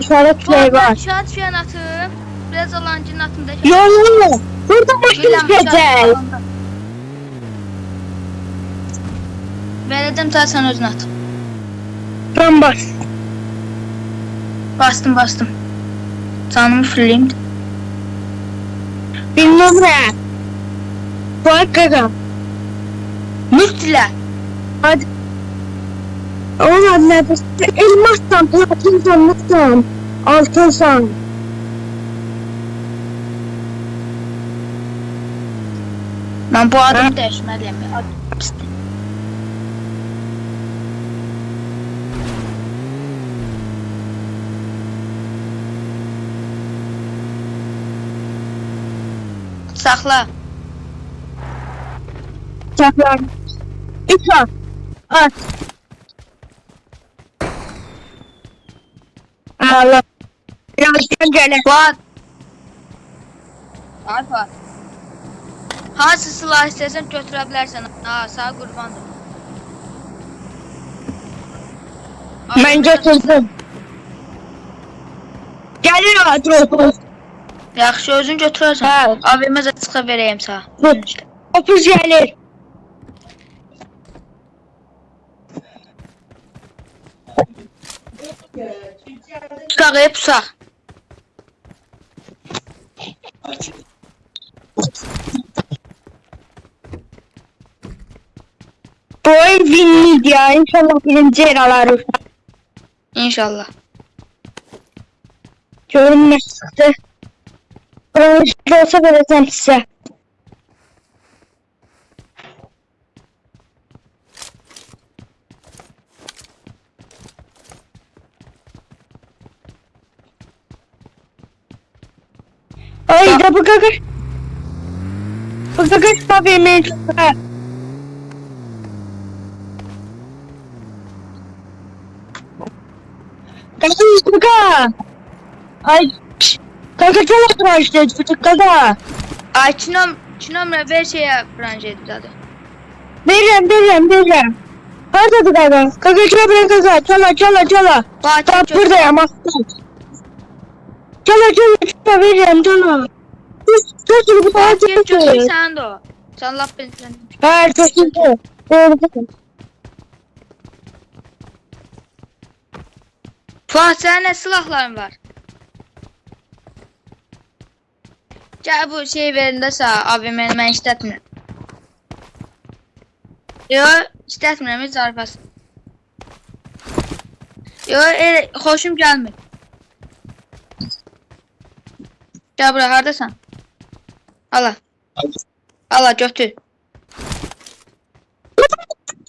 aşağıda tüfeği var. Aşağı düşen atım. Biraz alancının atında. Yok yok. Burada maşın düşecek. Vereceğim sen sen özün at. Ben bas. Bastım bastım. Canımı fırlayayım. Bilmem ne. Bak gaga. Müftüler. Hadi. Onun ne? Elmastan, platinsan, mısın? Altınsan. Ben bu adamı değişmeliyim. ya. Pist. Sakla. Çaklar. İkra. At. Allah. Birazdan gele. Fuat. Alfa. Hansı silah istəsən götürə bilərsən. Ha, sağ qurbandır. Ben götürdüm. Gelir Adropos. Yaxşı, özün götürərsən. Hə. AVM-də çıxa verəyim sağ. Dur. Opuz gelir. Tutaq, ey pusaq. Bu oyun winliydi ya. İnşallah birinci yer alırız. İnşallah. Görünmez çıktı. Öyle olsa vereceğim size. Kakır. Bu kakır tabii mevcut. Kakır kakır. Ay. Kanka çok tıraştı çocuk kanka. Ay, Çinom, Çinomla ver şeyə branş edildi. Veririm veririm veririm. Hadi kanka. Kanka bırak kanka. Çala çala çala. Tam götür. buradayım aslan. Çala çala çala veririm çala. Dur dur bu daha Fatih götür, çok sən də o. Sən lap bezlən. Hayır çok iyi. Doğru. Fuat, sənin nə silahların var? Gəl bu şey verində sağ, AVM-ni mən işlətmirəm. Yo, işlətmirəm, heç zarfası. Yo, elə xoşum gəlmir. Gəl bura, hardasan? Ala. Ala, götür.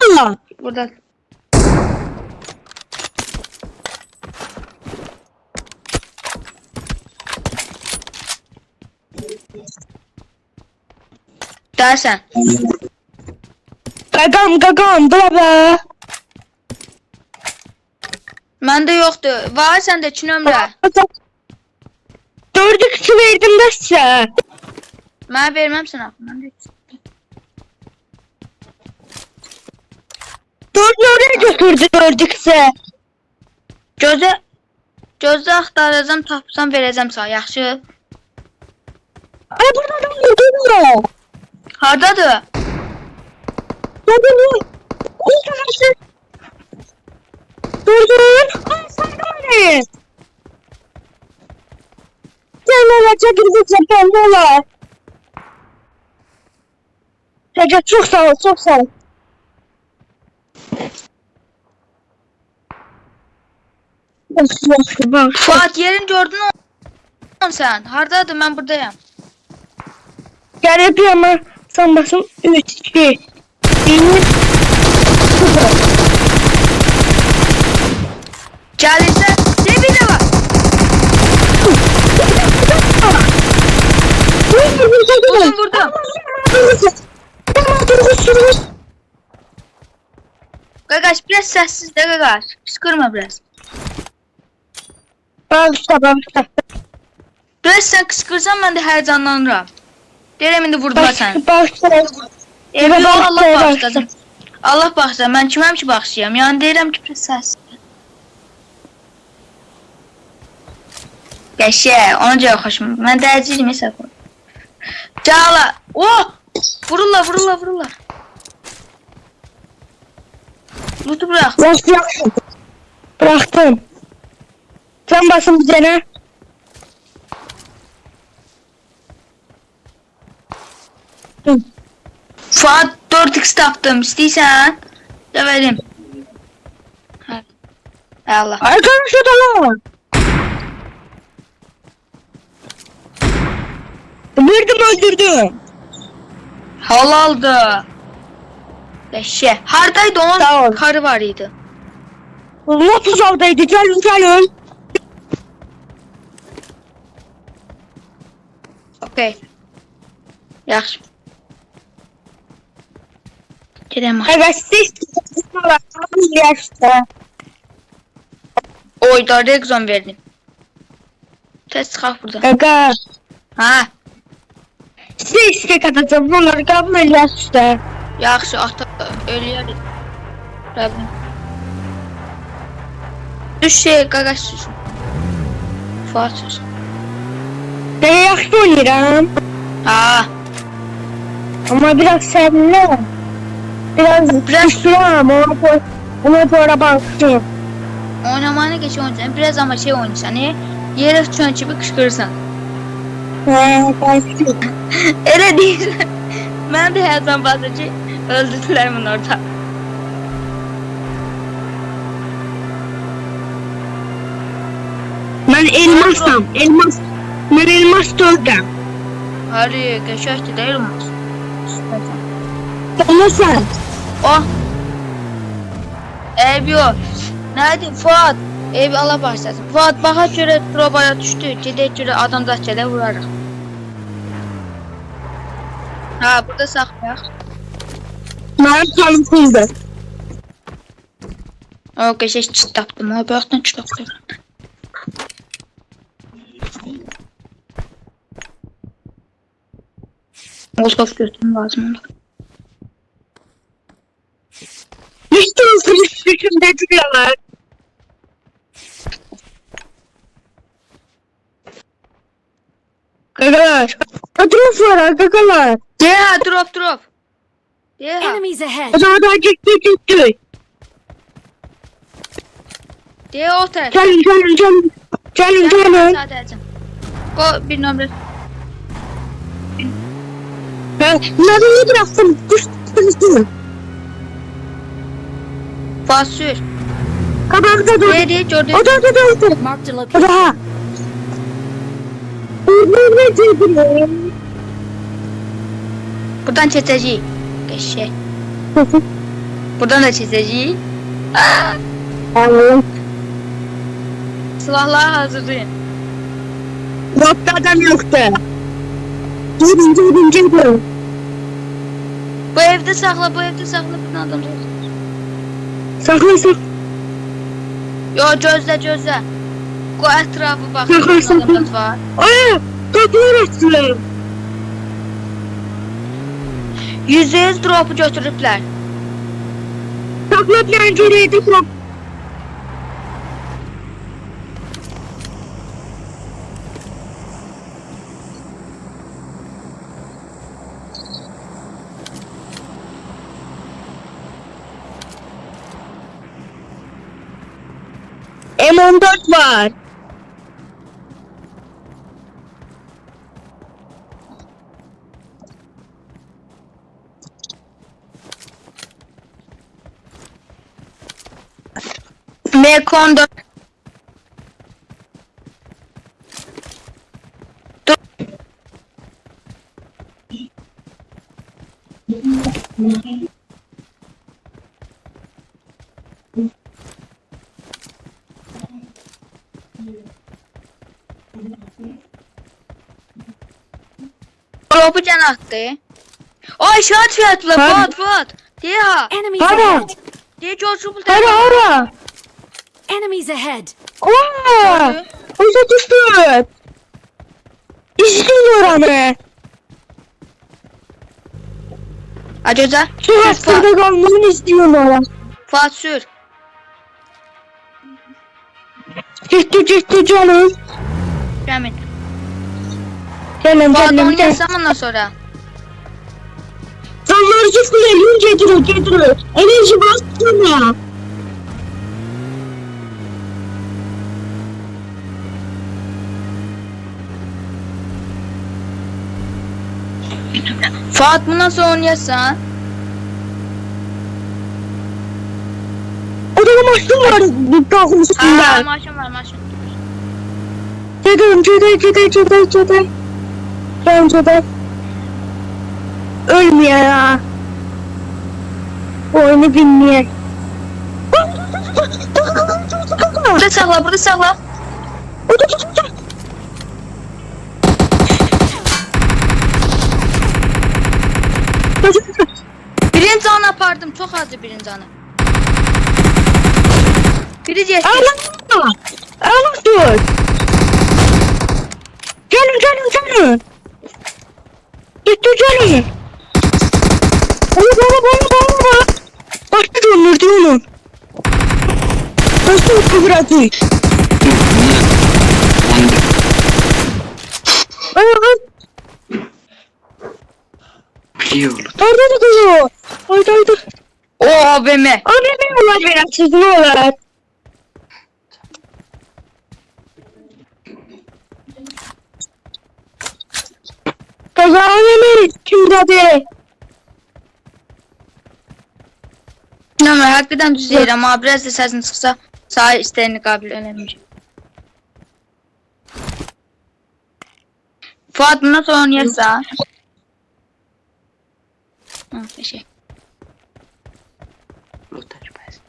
Allah. Burada. Dersen. Gagam gagam bravo. Məndə yoxdur. Var səndə 2 nömrə. Dördü kişi verdim de size. Verməm sənə. Məndə yoxdur. Dördü oraya götürdü dördü kişi. Gözə Gözdə axtaracam, tapsam verəcəm sənə. Yaxşı. Ay burada adam öldürüyor. Hardadır? Öldürüyor. Öldürürsün. Durdurun. Ay sen de Sen ola çekildi çeken ola. Recep çok sağ ol çok sağ ol. Bak bak bak. Fuat yerin gördün mü sən? Hardadır? Mən buradayam. Gel yapıyorum ama sen basın 3 2 1 Gəlirsə, bir də var. Vurdum, vurdum. Qaqaş, biraz səssiz də qaqaş. Qışqırma biraz. Bak işte. Biraz sən qışqırsan mən də həyəcanlanıram. Deyirəm indi vurdular səni. Evi bak, Allah bağışlasın. Allah bağışlasın. Mən kiməm ki bağışlayam? Yəni deyirəm ki, səssiz. Qəşə, ona görə xoşum. Mən dəyəcəyim hesab. Cala. Oh! Vururlar, vururlar, vururlar. Lutu bırak. Yaxşı. Bıraktım. Sen basın bir tane. Fuat 4x tapdım. İstəyirsən? Ya verim. Hə. Allah. Arkadaşlar tamam. Öldürdüm öldürdüm. Halaldı. Qəşə. Hardaydı onun ol. karı var idi. Lop uzaldaydı gelin gelin. Okey. Yaxşı. Gedəm. Evet siz yaşta. Oyda Rexon verdim. Tez çıxaq buradan. Gaga. Ha, Size istek atacağım bunları kabul yaşta. yaxşı ata ölüyərik. Rəbbim. Düş şey qaqaş. Fuat süsün. Ben yaxşı oynayıram. Ha, Ama biraz seninle. Biraz Biraz- güçlüyüm. Ona, ko- ona sonra baktım. oynamanı geç oynayacaksın. Biraz ama şey oynayacaksın. Hani yere düşən kimi qışqırırsan. He, ben. Mən də həyəcan basıcı öldürdülər bunu orada. Ben elmasam. Elmas. Ben elmas doldum. Hadi, qəşəngdir deyil mi? Onu sen. Oh. Yox. Nədir Fuat? Eyb ala başlasın. Fuat baxa görə probaya düşdü. Gedək görə adam da gələ vurarıq. Ha, burada saxlayaq. Ben tanıtıldı. O qəşəng çit tapdım. O bayaqdan çit tapdım. Molotov götürmem lazım onda. İşte o kılıç gücümde duruyorlar. Gagalar. Adres var ha gagalar. Deha drop drop. Deha. Enemies ahead! O zaman daha ciddi ciddi. Deha o tərəf. Gelin gelin gelin. Gelin gelin. Go bir nömrə. Ben nereye bıraktım? Kuş tuttum. Fasür. Kabakta dur. Deyə gördün. O da o da o da. Marked a O location. da ha. Ne dedim? Buradan keçəcəyik. Qəşəng. Buradan da keçəcəyik. Allah'ım. Silahları hazırlayın. Yokta adam yoktu. Gelin gelin gelin. Bu evdə saxla, bu evdə saxla bir adam yox. Sakla sakla. Yo, gözlə, gözlə. Bu ətrafı bax. Saxla, bir saxla. adam var. Aa, kapılar açtılar. Yüzde yüz dropu götürüblər. Sakla pencereye de bırak. M14 var. M14 Dropu can attı. Ay şat fiyatla Hadi. Fuat Fuat. Deha. Enemies Hadi. ahead! Diye George Rupert. Hadi hadi. Enemies ahead! Aa, Hoca düştü. İzliyor anne. Hadi hoca. Şu Sür Fuat. hastada kalmanı istiyorlar. Fuat sür. Ciddi ciddi canım. Cemil. Gelin Fuat gelin gelin. yazsam ondan sonra. Canları sıfırlayın getiriyor getiriyor. Enerji bastırma. Fuat bundan sonra onu yazsan. Odada maçtım var dağın üstünde. maşın var maşın. Cedim cedim cedim cedim cedim. Ben cedim. Ölmüyor ya. Bu oyunu bilmiyor. Burada sakla burada sakla. Birinci canı apardım. Çok azdı birinci canı. Biri geçti. Allah! Allah dur! Gelin gelin gelin! Gitti gelin! Onu bana bana bana bana! Başka döndürdü onu! Nasıl kıvradı? Aa, İyi oldu. Nerede kızı? Haydi haydi. O AVM. Ne olur biraz siz ne olur? Kazanımı kim dedi? Bilmiyorum hakikaten düz değil ama biraz da sesin çıksa sağ isteğini kabul edemeyecek. Fuat bundan sonra oynayarsa. Ha, teşekkür. Lotaj bas.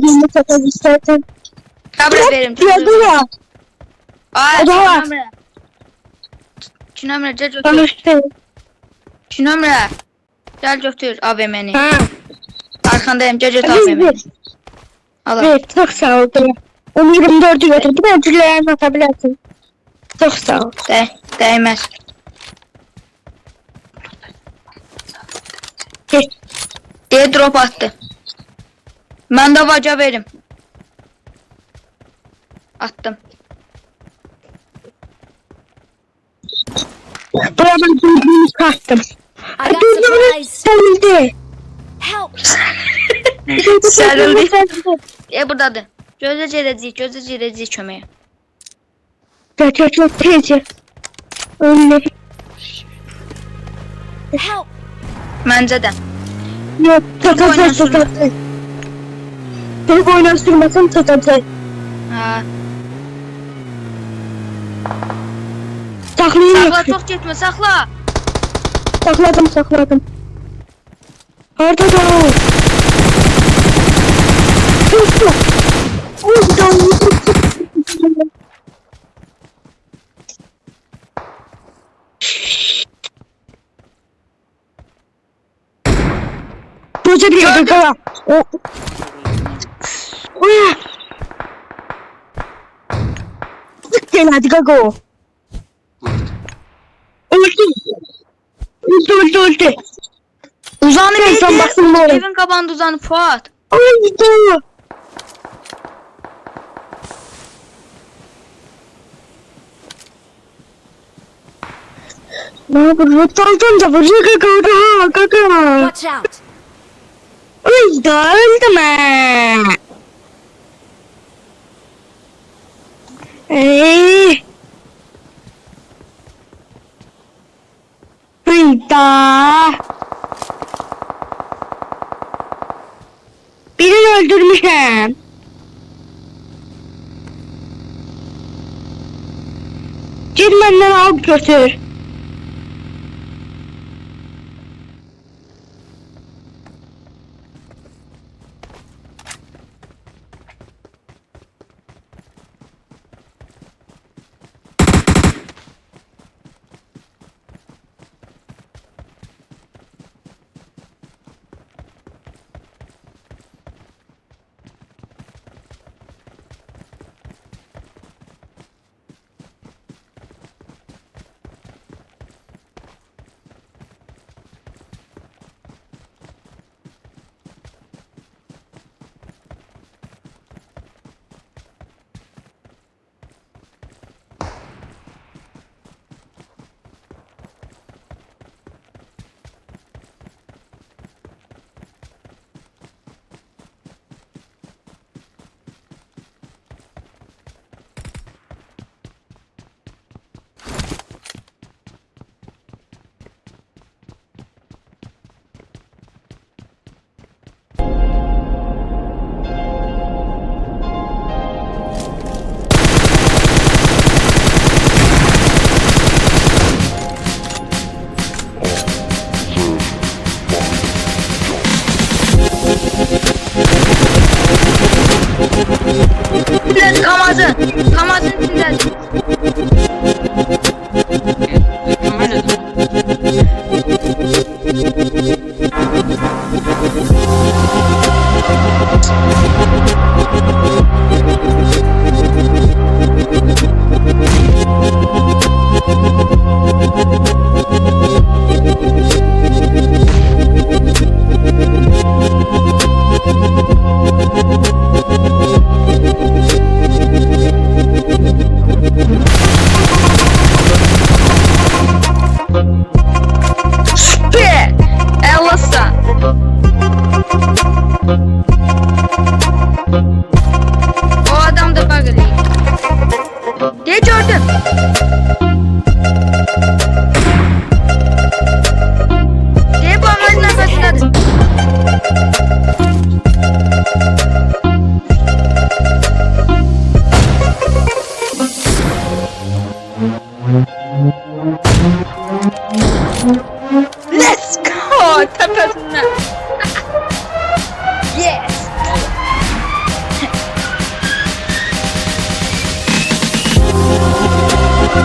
Tamam bunu takalım istersen. Kabul ederim. Yazdı ya. O da var. Çinamre gel götür. Tanıştı. Çinamre. Gel götür AVM'ni. Ha. Arkandayım gel götür AVM'ni. Allah. Evet çok sağ ol. Onu 24'ü götürdü. Ben cüleyen atabilirsin. Çok sağ ol. De, değmez. Geç. Diye drop attı. Ben de vaca verim. Attım. Buraya ben dürbünü kattım. I got Dürbünü supplies. sevildi. Help! Serildi. E buradadır. Gözü cerezi, gözü cerezi çömeğe. Çok çok çok teyze. Öyle. Help! Bence de. Yok tatlı oynasın. tatlı. Tek oynaştırmasın tatlı. Ha. Saklayayım. Sakla çok gitme sakla. Sakladım sakladım. Arda da o. Dur. Oradan Koca bir gaga. O. Gel hadi gaga o. Öldü. Öldü öldü öldü. Uzanı Sen- sen baksın bana. Evin kapandı uzanı Fuat. Öldü. Ne yapıyorsun? Saltan da vuruyor gaga gaga gaga. Watch out! Öldü öldü mü? Eee. Hıyda. Birini öldürmüşüm. Git benden al götür.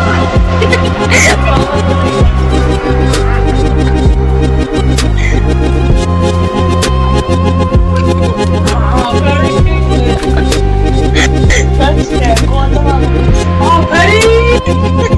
好，可以。咱姐过那么多，好，可以。